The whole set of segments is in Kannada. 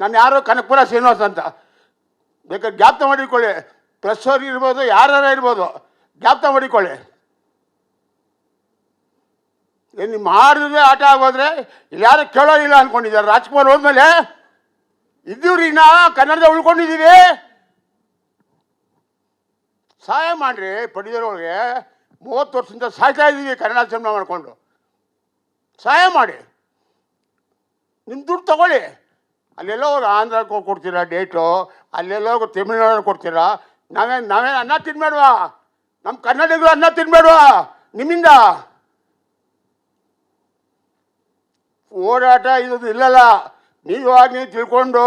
ನಾನು ಯಾರೋ ಕನಕಪುರ ಶ್ರೀನಿವಾಸ್ ಅಂತ. ಬೇಕಾದ್ರೆ ಜ್ಞಾಪ್ತ ಮಾಡಿಕೊಳ್ಳಿ. ಪ್ರೆಸ್ ಇರ್ಬೋದು ಯಾರು ಇರ್ಬೋದು. ಜ್ಞಾಪ್ತ ಮಾಡಿಕೊಳ್ಳಿ. ನೀವು ಮಾಡಿದ್ರೆ ಆಟ ಆಗೋದ್ರೆ ಇಲ್ಲಿ ಯಾರು ಕೇಳೋದಿಲ್ಲ ಅಂದ್ಕೊಂಡಿದ್ದಾರೆ ರಾಜ್ಕುಮಾರ್ ಹೋದ್ಮೇಲೆ, ಇದ್ದೀವ್ರಿ ನಾ ಕನ್ನಡದ ಉಳ್ಕೊಂಡಿದ್ದೀವಿ. ಸಹಾಯ ಮಾಡ್ರಿ ಪಡಿದರೊಳಗೆ ಮೂವತ್ತು ವರ್ಷದಿಂದ ಸಾಯ್ತಾ ಇದ್ದೀವಿ ಕನ್ನಡ ಸಿನಿಮಾ ಮಾಡಿಕೊಂಡು. ಸಹಾಯ ಮಾಡಿ. ನಿಮ್ಮ ದುಡ್ಡು ತಗೊಳ್ಳಿ. ಅಲ್ಲೆಲ್ಲೋ ಹೋಗಿ ಆಂಧ್ರಕ್ಕೆ ಹೋಗಿ ಕೊಡ್ತೀರಾ ಡೇಟು, ಅಲ್ಲೆಲ್ಲೋ ಹೋಗಿ ತಮಿಳ್ನಾಡು ಕೊಡ್ತೀರಾ? ನಾವೇ ನಾವೇ ಅನ್ನ ತಿನ್ಬೇಡ್ವಾ? ನಮ್ಮ ಕನ್ನಡಿಗರು ಅನ್ನ ತಿನ್ಬೇಡ್ವಾ? ನಿಮ್ಮಿಂದ? ಓಡಾಟ ಇದು ಇಲ್ಲಲ್ಲ. ನೀವಾಗ ನೀವು ತಿಳ್ಕೊಂಡು,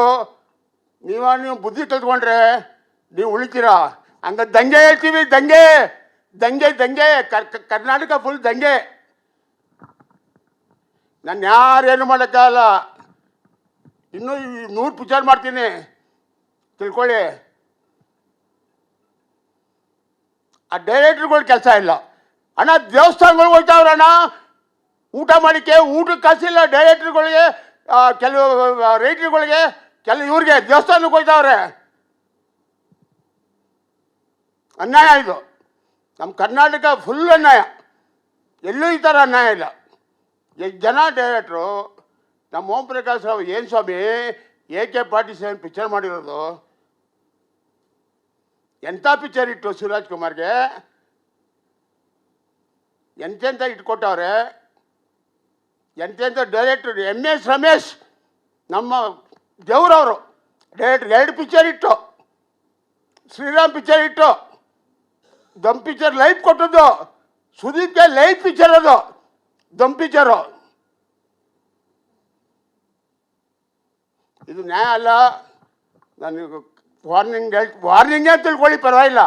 ನೀವಾಗ ನೀವು ಬುದ್ಧಿ ತಿಳ್ಕೊಂಡ್ರೆ ನೀವು ಉಳಿತೀರಾ? ಹಂಗ ದಂಗೆ ಹೇಳ್ತೀವಿ, ದಂಗೆ. ದಂಗೆ ದಂಗೆ. ಕರ್ನಾಟಕ ಫುಲ್ ದಂಗೆ. ನಾನು ಯಾರೇನು ಮಾಡೋಕ್ಕಾಗಲ್ಲ. ಇನ್ನೂ ನೂರು ಪಿಕ್ಚರ್ ಮಾಡ್ತೀನಿ. ತಿಳ್ಕೊಳ್ಳಿ. ಆ ಡೈರೆಕ್ಟ್ರ್ಗಳು ಕೆಲಸ ಇಲ್ಲ. ಅಣ್ಣ ದೇವಸ್ಥಾನಗಳು ಹೋಗ್ತಾವ್ರೆ ಅಣ್ಣ. ಊಟ ಮಾಡಿಕೆ ಊಟಕ್ಕೆ ಕಾಸಿಲ್ಲ ಡೈರೆಕ್ಟ್ರುಗಳಿಗೆ ಕೆಲವು ರೈಟ್ರುಗಳಿಗೆ, ಕೆಲವು ಇವ್ರಿಗೆ, ದೇವಸ್ಥಾನಕ್ಕೆ ಹೋಗ್ತಾವ್ರೆ. ಅನ್ಯಾಯ ಇದು. ನಮ್ಮ ಕರ್ನಾಟಕ ಫುಲ್ ಅನ್ಯಾಯ. ಎಲ್ಲೂ ಈ ಥರ ಅನ್ಯಾಯ ಇಲ್ಲ. ಎಷ್ಟು ಜನ ಡೈರೆಕ್ಟ್ರು ನಮ್ಮ ಓಂ ಪ್ರಕಾಶ್ ರಾವ್ ಏನು ಸ್ವಾಮಿ ಎ ಕೆ ಪಾಟೀಲ್ ಸೆವೆನ್ ಪಿಕ್ಚರ್ ಮಾಡಿರೋದು? ಎಂಥ ಪಿಕ್ಚರ್ ಇಟ್ಟು ಶಿವರಾಜ್ ಕುಮಾರ್ಗೆ? ಎಂತೆಂಥ ಇಟ್ಕೊಟ್ಟವ್ರೆ? ಎಂತೆಂಥ ಡೈರೆಕ್ಟರ್ ಎಂ ಎಸ್ ರಮೇಶ್, ನಮ್ಮ ದೇವ್ರವರು ಡೈರೆಕ್ಟರ್ ಎರಡು ಪಿಕ್ಚರ್ ಇಟ್ಟು ಶ್ರೀರಾಮ್ ಪಿಕ್ಚರ್ ಇಟ್ಟು ದಮ್ ಪಿಕ್ಚರ್ ಲೈಫ್ ಕೊಟ್ಟದ್ದು. ಸುದೀಪ್ಗೆ ಲೈಫ್ ಪಿಕ್ಚರ್ ಅದು. ದಮ್ ಪಿಕ್ಚರು ಇದು ನ್ಯಾಯ ಅಲ್ಲ. ನನಗೆ ವಾರ್ನಿಂಗ್ ಹೇಳ್ ವಾರ್ನಿಂಗೇ ತಿಳ್ಕೊಳ್ಳಿ, ಪರವಾಗಿಲ್ಲ.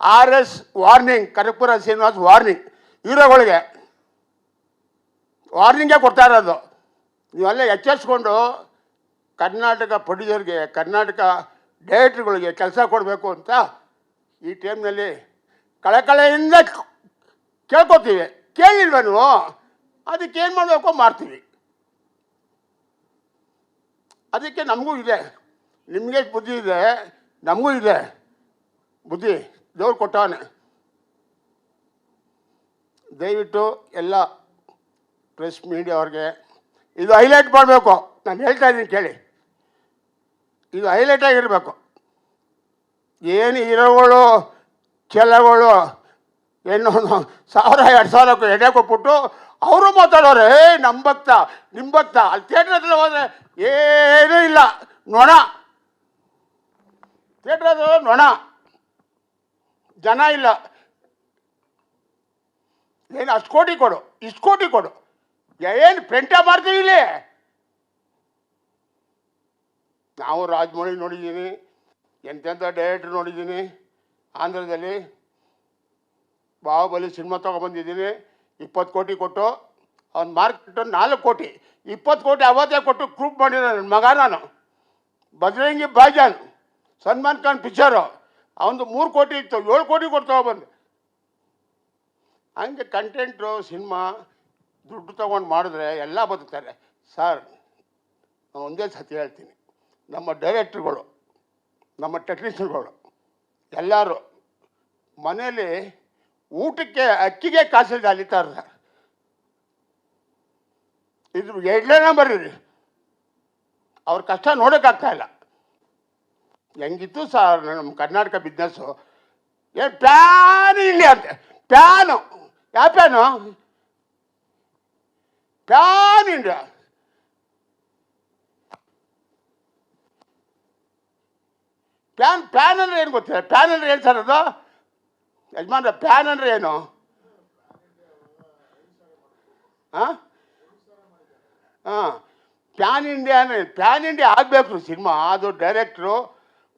R S warning Kanakapura Srinivas warning ಹೀರೋಗಳಿಗೆ ವಾರ್ನಿಂಗೇ ಕೊಡ್ತಾ ಇರೋದು. ನೀವೆಲ್ಲ ಎಚ್ಚರಿಸ್ಕೊಂಡು ಕರ್ನಾಟಕ ಪಡಿಯೋರಿಗೆ ಕರ್ನಾಟಕ ಡೈರೆಕ್ಟ್ರುಗಳಿಗೆ ಕೆಲಸ ಕೊಡಬೇಕು ಅಂತ ಈ ಟೈಮ್ನಲ್ಲಿ ಕಳಕಳೆಯಿಂದ ಕೇಳ್ಕೊತೀವಿ. ಕೇಳಿಲ್ವ ನೀವು? ಅದಕ್ಕೆ ಏನು ಮಾಡಬೇಕು ಮಾಡ್ತೀವಿ ಅದಕ್ಕೆ ನಮಗೂ ಇದೆ. ನಿಮಗೆ ಬುದ್ಧಿ ಇದೆ, ನಮಗೂ ಇದೆ. ಬುದ್ಧಿ, ದೇವ್ರು ಕೊಟ್ಟವನೇ. ದಯವಿಟ್ಟು ಎಲ್ಲ ಪ್ರೆಸ್ ಮೀಡಿಯಾ ಅವ್ರಿಗೆ ಇದು ಹೈಲೈಟ್ ಮಾಡಬೇಕು. ನಾನು ಹೇಳ್ತಾ ಇದ್ದೀನಿ ಕೇಳಿ. ಇದು ಹೈಲೈಟ್ ಆಗಿರಬೇಕು. ಏನು ಹೀರೋಗಳು ಚೆಲ್ಲಗಳು ಏನು ಸಾವಿರ, ಎರಡು ಸಾವಿರಕ್ಕೂ ಎಡೆ ಕೊಟ್ಬಿಟ್ಟು ಅವರು ಮಾತಾಡೋರೆ ಏ ನಮ್ಮ ಭಕ್ತ ನಿಮ್ಮ ಭಕ್ತ, ಅಲ್ಲಿ ಥಿಯೇಟ್ರ್ ಹತ್ರ ಹೋದ್ರೆ ಏನೂ ಇಲ್ಲ, ನೊಣ. ಥಿಯೇಟ್ರ್ ಹತ್ರ ನೊಣ. ಜನ ಇಲ್ಲ. ಏನು, ಅಷ್ಟು ಕೋಟಿ ಕೊಡು, ಇಷ್ಟು ಕೋಟಿ ಕೊಡು. ಏನು ಪ್ರಿಂಟ ಮಾಡ್ತೀವಿ ಇಲ್ಲಿ? ನಾವು ರಾಜಮೌಳಿ ನೋಡಿದ್ದೀನಿ, ಎಂತೆಂಥ ಡೈರೆಕ್ಟ್ರ್ ನೋಡಿದ್ದೀನಿ, ಆಂಧ್ರದಲ್ಲಿ. ಬಾಹುಬಲಿ ಸಿನಿಮಾ ತೊಗೊಬಂದಿದ್ದೀನಿ. ಇಪ್ಪತ್ತು ಕೋಟಿ ಕೊಟ್ಟು, ಅವ್ನು ಮಾರ್ಕೆಟ್ ನಾಲ್ಕು ಕೋಟಿ. ಇಪ್ಪತ್ತು ಕೋಟಿ ಅವತ್ತೇ ಕೊಟ್ಟು ಗ್ರೂಪ್ ಮಾಡಿರೋ ನನ್ನ ಮಗ ನಾನು. ಬಜರಂಗಿ ಬಾಜಾನ್ ಸನ್ಮಾನ್ ಖಾನ್ ಪಿಚ್ಚರು ಅವನದು ಮೂರು ಕೋಟಿ ಇತ್ತು, ಏಳು ಕೋಟಿ ಕೊಡ್ತಾವ ಬಂದು. ಹಂಗೆ ಕಂಟೆಂಟು ಸಿನಿಮಾ, ದುಡ್ಡು ತೊಗೊಂಡು ಮಾಡಿದ್ರೆ ಎಲ್ಲ ಬದುಕ್ತಾರೆ. ಸರ್, ನಾನು ಒಂದೇ ಸತಿ ಹೇಳ್ತೀನಿ. ನಮ್ಮ ಡೈರೆಕ್ಟ್ರುಗಳು ನಮ್ಮ ಟೆಕ್ನಿಷಿಯನ್ಗಳು ಎಲ್ಲರೂ ಮನೇಲಿ ಊಟಕ್ಕೆ ಅಕ್ಕಿಗೆ ಕಾಸಿಲ್ದೆ ಅಲಿತಾರೆ ಇದು ಎರಡನೇ ನಂಬರ್ ರೀ ಅವ್ರ ಕಷ್ಟ ನೋಡೋಕ್ಕಾಗ್ತಾ ಇಲ್ಲ. ಹೆಂಗಿತ್ತು ಸರ್ ನಮ್ಮ ಕರ್ನಾಟಕ ಬಿಸ್ನೆಸ್ಸು ಏನು ಪ್ಯಾನ್ ಇಲ್ಲಿ ಅಂತ. ಪ್ಯಾನು ಯಾವ pan pan India pan pan ಅಂದರೆ ಏನು ಗೊತ್ತಿಲ್ಲ. ಪ್ಯಾನ್ ಅಂದರೆ ಏನು ಸರ್ ಅದು? ಯಜಮಾನ್ರ ಪ್ಯಾನ್ ಅಂದರೆ ಏನು? ಹಾಂ ಹಾಂ ಪ್ಯಾನ್ ಇಂಡಿಯಾ ಅಂದರೆ ಪ್ಯಾನ್ ಇಂಡಿಯಾ ಆಗಬೇಕು ಸಿನಿಮಾ, ಅದು ಡೈರೆಕ್ಟ್ರು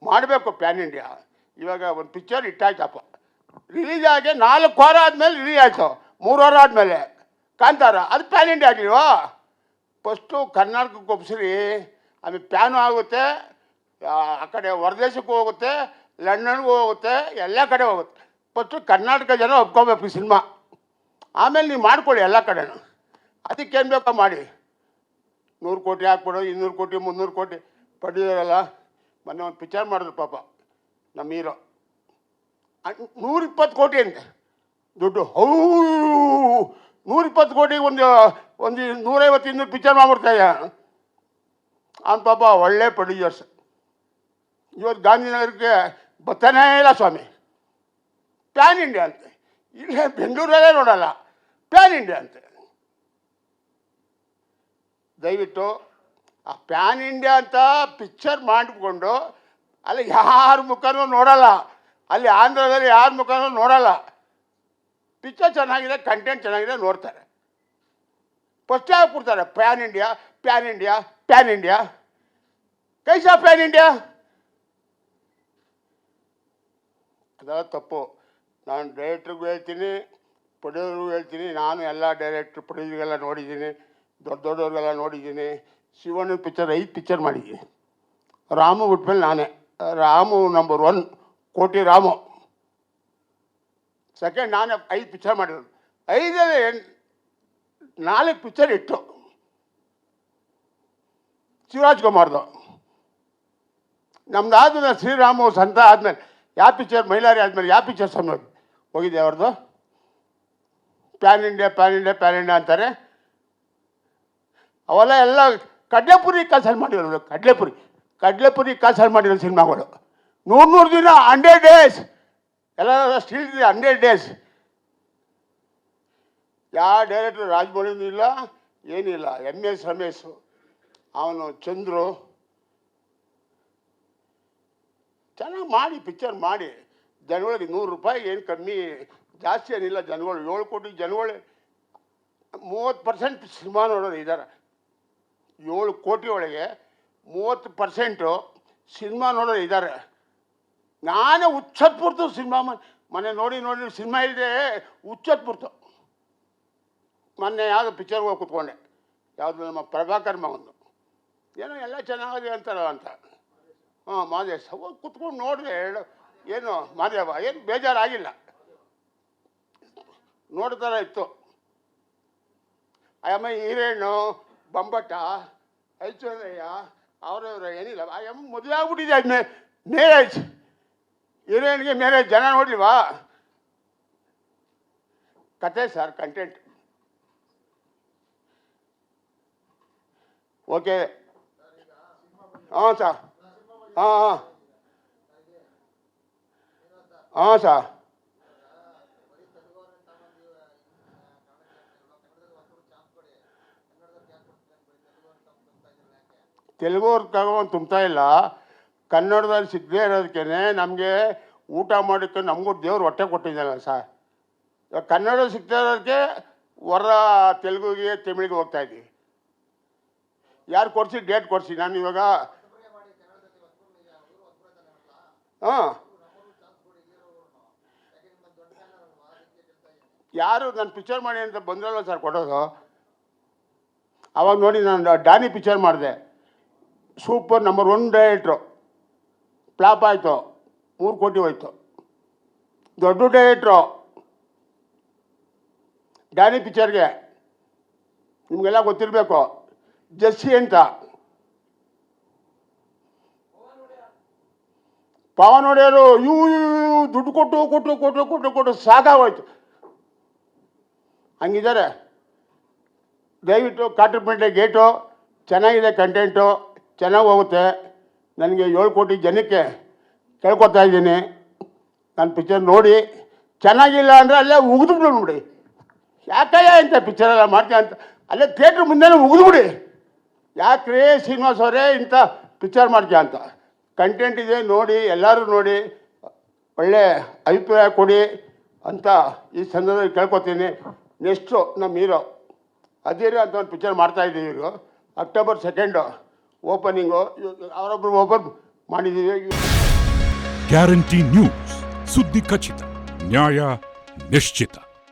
ಮಾಡಬೇಕು ಪ್ಯಾನ್ ಇಂಡಿಯಾ ಇವಾಗ ಒಂದು ಪಿಕ್ಚರ್ ಇಟ್ಟಾಯ್ತಪ್ಪ ರಿಲೀಸ್ ಆಗಿ ನಾಲ್ಕು ವಾರ ಆದಮೇಲೆ ರಿಲೀಸ್ ಆಯಿತು. ಮೂರು ವಾರ ಆದಮೇಲೆ. ಕಾಂತಾರ, ಅದು ಪ್ಯಾನ್ ಇಂಡಿಯಾ ಆಗಲಿಲ್ವಾ? ಫಸ್ಟು ಕರ್ನಾಟಕಕ್ಕೆ ಒಪ್ಸಿರಿ. ಆಮೇಲೆ ಪ್ಯಾನು ಆಗುತ್ತೆ. ಆ ಕಡೆ ಹೊರದೇಶಕ್ಕೂ ಹೋಗುತ್ತೆ ಲಂಡನ್ಗೂ ಹೋಗುತ್ತೆ, ಎಲ್ಲ ಕಡೆ ಹೋಗುತ್ತೆ. ಫಸ್ಟು ಕರ್ನಾಟಕ ಜನ ಒಪ್ಕೋಬೇಕು ಈ ಸಿನಿಮಾ. ಆಮೇಲೆ ನೀವು ಮಾಡ್ಕೊಳ್ಳಿ ಎಲ್ಲ ಕಡೆನೂ ಅದಕ್ಕೇನು ಬೇಕೋ ಮಾಡಿ. ನೂರು ಕೋಟಿ ಹಾಕ್ಬಿಡೋ, ಇನ್ನೂರು ಕೋಟಿ, ಮುನ್ನೂರು ಕೋಟಿ. ಪಡೆಯೋರಲ್ಲ ಮೊನ್ನೆ ಒಂದು ಪಿಕ್ಚರ್ ಮಾಡಿದ್ರು ಪಾಪ, ನಮ್ಮ ಹೀರೋ. ನೂರಿಪ್ಪತ್ತು ಕೋಟಿ ಅಂತೆ. ದುಡ್ಡು. ಹೌ, ನೂರಿಪ್ಪತ್ತು ಕೋಟಿ ಒಂದು ಒಂದು ನೂರೈವತ್ತು ಇನ್ನೂರು ಪಿಕ್ಚರ್ ಮಾಡ್ಬಿಡ್ತಾಯ ಅವ್ನು ಪಾಪ ಒಳ್ಳೆ ಪ್ರೊಡ್ಯೂಸರ್ಸ್. ಇವತ್ತು ಗಾಂಧಿನಗರಕ್ಕೆ ಬರ್ತಾನೇ ಇಲ್ಲ ಸ್ವಾಮಿ. ಪ್ಯಾನ್ ಇಂಡಿಯಾ ಅಂತೆ. ಇಲ್ಲೇ ಬೆಂಗಳೂರಲ್ಲೇ ನೋಡಲ್ಲ, ಪ್ಯಾನ್ ಇಂಡಿಯಾ ಅಂತೆ. ದಯವಿಟ್ಟು ಆ ಪ್ಯಾನ್ ಇಂಡಿಯಾ ಅಂತ ಪಿಕ್ಚರ್ ಮಾಡಿಕೊಂಡು, ಅಲ್ಲಿ ಯಾರ ಮುಖನೂ ನೋಡಲ್ಲ. ಅಲ್ಲಿ ಆಂಧ್ರದಲ್ಲಿ ಯಾರ ಮುಖನೂ ನೋಡಲ್ಲ. ಪಿಕ್ಚರ್ ಚೆನ್ನಾಗಿದೆ, ಕಂಟೆಂಟ್ ಚೆನ್ನಾಗಿದೆ, ನೋಡ್ತಾರೆ. ಫಸ್ಟ್ ಕೊಡ್ತಾರೆ pan India pan India pan India. ಕೈಸಾ pan India. ಅದೆಲ್ಲ ತಪ್ಪು. ನಾನು ಡೈರೆಕ್ಟ್ರಿಗೂ ಹೇಳ್ತೀನಿ ಪ್ರೊಡ್ಯೂಸರ್ಗೂ ಹೇಳ್ತೀನಿ, ನಾನು ಎಲ್ಲ ಡೈರೆಕ್ಟ್ರ್ ಪ್ರೊಡ್ಯೂಸರ್ಗೆಲ್ಲ ನೋಡಿದ್ದೀನಿ, ದೊಡ್ಡ ದೊಡ್ಡವ್ರಿಗೆಲ್ಲ ನೋಡಿದ್ದೀನಿ, ಶಿವನ ಪಿಕ್ಚರ್ ಐದು ಪಿಕ್ಚರ್ ಮಾಡಿದ್ದೀನಿ. ರಾಮು ಬಿಟ್ಮೇಲೆ ನಾನೇ. ರಾಮು ನಂಬರ್ ಒನ್ ಕೋಟಿ ರಾಮು. ಸೆಕೆಂಡ್ ನಾನೇ ಐದು ಪಿಕ್ಚರ್ ಐದರಲ್ಲಿ ಎನ್- ನಾಲ್ಕು ಪಿಕ್ಚರ್ ಇಟ್ಟು, ಶಿವರಾಜ್ ಕುಮಾರ್ದು. ನಮ್ದು ಆದ್ಮೇಲೆ ಶ್ರೀರಾಮು ಸಂತ ಆದಮೇಲೆ ಯಾವ ಪಿಕ್ಚರ್ ಮೈಲಾರಿ ಆದಮೇಲೆ ಯಾವ ಪಿಕ್ಚರ್ ಸಮ ಹೋಗಿದೆ ಅವ್ರದ್ದು pan India pan India pan India ಅಂತಾರೆ. ಅವೆಲ್ಲ ಎಲ್ಲ ಕಡಲೆಪುರಿ ಕಾಸಲ್ಲಿ ಮಾಡಿರೋದು ಕಡಲೆಪುರಿ. ಕಡಲೆಪುರಿ ಕಾಸಲ್ಲಿ ಮಾಡಿರೋ ಸಿನಿಮಾಗಳು. ನೂರು ನೂರು ದಿನ, ಹಂಡ್ರೆಡ್ ಡೇಸ್. ಎಲ್ಲ ಸ್ಟಿಲ್ ಇದೆ, ಹಂಡ್ರೆಡ್ ಡೇಸ್. ಯಾವ ಡೈರೆಕ್ಟ್ರು ರಾಜಮೌಳಿನೂ ಇಲ್ಲ, ಏನಿಲ್ಲ. ಎಂ ಎಸ್ ರಮೇಶು, ಅವನು ಚಂದ್ರು. ಚೆನ್ನಾಗಿ ಮಾಡಿ ಪಿಕ್ಚರ್ ಮಾಡಿ. ಜನಗಳಿಗೆ ನೂರು ರೂಪಾಯಿ ಏನು ಕಮ್ಮಿ ಜಾಸ್ತಿ ಏನಿಲ್ಲ ಜನಗಳು. ಏಳು ಕೋಟಿ ಜನಗಳು ಮೂವತ್ತು ಪರ್ಸೆಂಟ್ ಸಿನಿಮಾ ನೋಡೋರು ಇದ್ದಾರೆ. ಏಳು ಕೋಟಿ ಒಳಗೆ ಮೂವತ್ತು ಪರ್ಸೆಂಟು ಸಿನಿಮಾ ನೋಡೋರು ಇದ್ದಾರೆ. ನಾನೇ ಹುಚ್ಚತ್ಪುರ್ತು ಸಿನಿಮಾ ಮನೆ ನೋಡಿ ನೋಡಿ ಸಿನಿಮಾ ಇಲ್ಲದೆ ಹುಚ್ಚತ್ಪುರ್ತು. ಮೊನ್ನೆ ಯಾವುದೋ ಪಿಕ್ಚರ್ಗೆ ಹೋಗಿ ಕೂತ್ಕೊಂಡೆ. ಯಾವುದು ನಮ್ಮ ಪ್ರಭಾಕರ್ ಒಂದು ಏನೋ ಎಲ್ಲ ಚೆನ್ನಾಗಿದೆ ಅಂತಾರ ಅಂತ. ಹಾಂ, ಮಾದೇಶ್, ಹೋಗಿ ಕುತ್ಕೊಂಡು ನೋಡಿದೆ ಹೇಳು. ಏನು ಮಾದೇವ ಏನು ಬೇಜಾರಾಗಿಲ್ಲ. ನೋಡ್ತಾರ ಇತ್ತು. ಆಯಮ್ಮ ಹಿರೇಣ್ಣು, ಬಂಬಟ್ಟ ಐಶ್ವರ್ಯ ಅವರವ್ರ ಏನಿಲ್ಲ. ಆಯಮ್ಮ ಮದುವೆ ಆಗ್ಬಿಟ್ಟಿದೆ ಅದು ಮ್ಯಾರೇಜ್ ಹಿರೇಣ್ಗೆ ಮ್ಯಾರೇಜ್ ಜನ ನೋಡ್ಲಿವಾ ಕತೆ ಸರ್ ಕಂಟೆಂಟ್ ಓಕೆ ಹಾಂ ಸರ್ ಹಾಂ ಹಾಂ. ಹಾಂ ಸರ್ ತೆಲುಗು ತಗೊಂಡು ತುಂಬ್ತಾ ಇಲ್ಲ. ಕನ್ನಡದಲ್ಲಿ ಸಿಗದೇ ಇರೋದಕ್ಕೆ ನಮಗೆ ಊಟ ಮಾಡೋಕ್ಕೆ ನಮಗೂ ದೇವ್ರು ಹೊಟ್ಟೆ ಕೊಟ್ಟಿದ್ದಾನೆ ಸರ್ ಕನ್ನಡ ಸಿಗ್ತಾ ಇರೋದಕ್ಕೆ ಹೊರ ತೆಲುಗುಗೆ ತಮಿಳಿಗೆ ಹೋಗ್ತಾ ಇದ್ದೀವಿ ಯಾರು ಕೊಡಿಸಿ, ಡೇಟ್ ಕೊಡಿಸಿ? ನಾನು ಇವಾಗ ಹಾಂ. ಯಾರು ನಾನು ಪಿಕ್ಚರ್ ಮಾಡಿ ಅಂತ ಬಂದ್ರಲ್ಲ ಸರ್ ಕೊಡೋದು? ಅವಾಗ ನೋಡಿ ನಾನು ಡಾನಿ ಪಿಕ್ಚರ್ ಮಾಡಿದೆ. Super number one director flop ಆಯಿತು. ಮೂರು ಕೋಟಿ ಹೋಯ್ತು. ದೊಡ್ಡ ಡೈರೆಕ್ಟ್ರು ಡ್ಯಾನಿ ಪಿಕ್ಚರ್ಗೆ ನಿಮಗೆಲ್ಲ ಗೊತ್ತಿರಬೇಕು. ಜಸ್ಸಿ ಅಂತ. ಪವನ್ ಒಡೆಯರು ಇವು ದುಡ್ಡು ಕೊಟ್ಟು ಕೊಟ್ಟು ಕೊಟ್ಟು ಕೊಟ್ಟು ಕೊಟ್ಟು ಸಾಕಾಗೋಯ್ತು ಹಂಗಿದ್ದಾರೆ. ದಯವಿಟ್ಟು ಕಾಟರ್ಪೇಟೆ ಗೇಟು, ಚೆನ್ನಾಗಿದೆ ಕಂಟೆಂಟು, ಚೆನ್ನಾಗಿ ಹೋಗುತ್ತೆ. ನನಗೆ ಏಳು ಕೋಟಿ ಜನಕ್ಕೆ ಕೇಳ್ಕೊತಾ ಇದ್ದೀನಿ. ನನ್ನ ಪಿಕ್ಚರ್ ನೋಡಿ, ಚೆನ್ನಾಗಿಲ್ಲ ಅಂದರೆ ಅಲ್ಲೇ ಉಗಿದ್ಬಿಡು ನೋಡಿ. ಯಾಕಯ್ಯ ಇಂಥ ಪಿಕ್ಚರ್ ಎಲ್ಲ ಮಾಡ್ತೀಯ ಅಂತ? ಅಲ್ಲೇ ಥಿಯೇಟ್ರ್ ಮುಂದೆನೇ ಉಗಿದ್ಬಿಡಿ. ಯಾಕ್ರಿ ಶ್ರೀನಿವಾಸ್ ಅವರೇ ಇಂಥ ಪಿಕ್ಚರ್ ಮಾಡ್ತೀಯ ಅಂತ? ಕಂಟೆಂಟ್ ಇದೆ, ನೋಡಿ, ಎಲ್ಲರೂ ನೋಡಿ. ಒಳ್ಳೆ ಅಭಿಪ್ರಾಯ ಕೊಡಿ ಅಂತ ಈ ಸಂದರ್ಭದಲ್ಲಿ ಕೇಳ್ಕೊತೀನಿ. ನೆಕ್ಸ್ಟು ನಮ್ಮ ಹೀರೋ. ಅದೇರಿ ಅಂತ ಒಂದು ಪಿಕ್ಚರ್ ಮಾಡ್ತಾಯಿದ್ದೀವಿ ಇವರು. ಅಕ್ಟೋಬರ್ ಸೆಕೆಂಡು ಓಪನಿಂಗು ಅವರೊಬ್ಬರು ಓಪನ್ ಮಾಡಿದ್ದೀವಿ ಗ್ಯಾರಂಟಿ ನ್ಯೂಸ್ ಸುದ್ದಿ ಖಚಿತ, ನ್ಯಾಯ ನಿಶ್ಚಿತ.